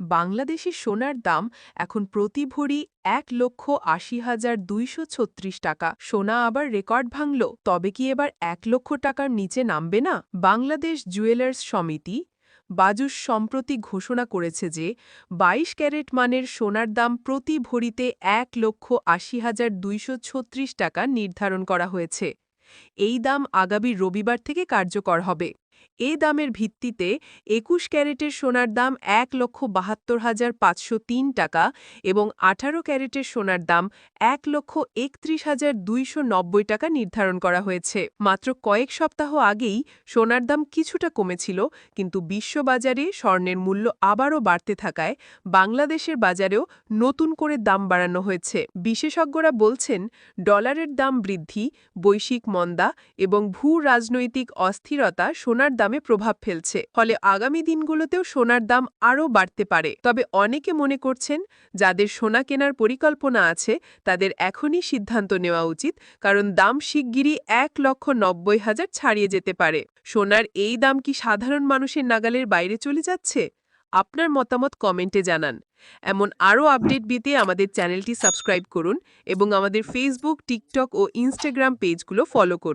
বাংলাদেশি সোনার দাম এখন প্রতি ভরি এক লক্ষ আশি হাজার দুইশো ছত্রিশ টাকা। সোনা আবার রেকর্ড ভাঙল, তবে কি এবার এক লক্ষ টাকার নিচে নামবে না? বাংলাদেশ জুয়েলার্স সমিতি বাজুস সম্প্রতি ঘোষণা করেছে যে ২২ ক্যারেট মানের সোনার দাম প্রতি ভরিতে এক লক্ষ আশি হাজার দুইশো টাকা নির্ধারণ করা হয়েছে। এই দাম আগামী রবিবার থেকে কার্যকর হবে। এ দামের ভিত্তিতে একুশ ক্যারেটের সোনার দাম এক লক্ষ বাহাত্তর হাজার পাঁচশো তিন টাকা এবং আঠারো ক্যারেটের সোনার দাম এক লক্ষ একত্রিশ হাজার দুইশো নব্বই টাকা নির্ধারণ করা হয়েছে। মাত্র কয়েক সপ্তাহ আগেই সোনার দাম কিছুটা কমেছিল, কিন্তু বিশ্ববাজারে স্বর্ণের মূল্য আবারও বাড়তে থাকায় বাংলাদেশের বাজারেও নতুন করে দাম বাড়ানো হয়েছে। বিশেষজ্ঞরা বলছেন, ডলারের দাম বৃদ্ধি, বৈশ্বিক মন্দা এবং ভূ রাজনৈতিক অস্থিরতা সোনার দামে প্রভাব ফেলছে। ফলে আগামী দিনগুলোতেও সোনার দাম আরও বাড়তে পারে। তবে অনেকে মনে করছেন, যাদের সোনা কেনার পরিকল্পনা আছে, তাদের এখনই সিদ্ধান্ত নেওয়া উচিত, কারণ দাম শিগগিরই এক লক্ষ নব্বই হাজার ছাড়িয়ে যেতে পারে। সোনার এই দাম কি সাধারণ মানুষের নাগালের বাইরে চলে যাচ্ছে? আপনার মতামত কমেন্টে জানান। এমন আরও আপডেট পেতে আমাদের চ্যানেলটি সাবস্ক্রাইব করুন এবং আমাদের ফেসবুক, টিকটক ও ইনস্টাগ্রাম পেজগুলো ফলো করুন।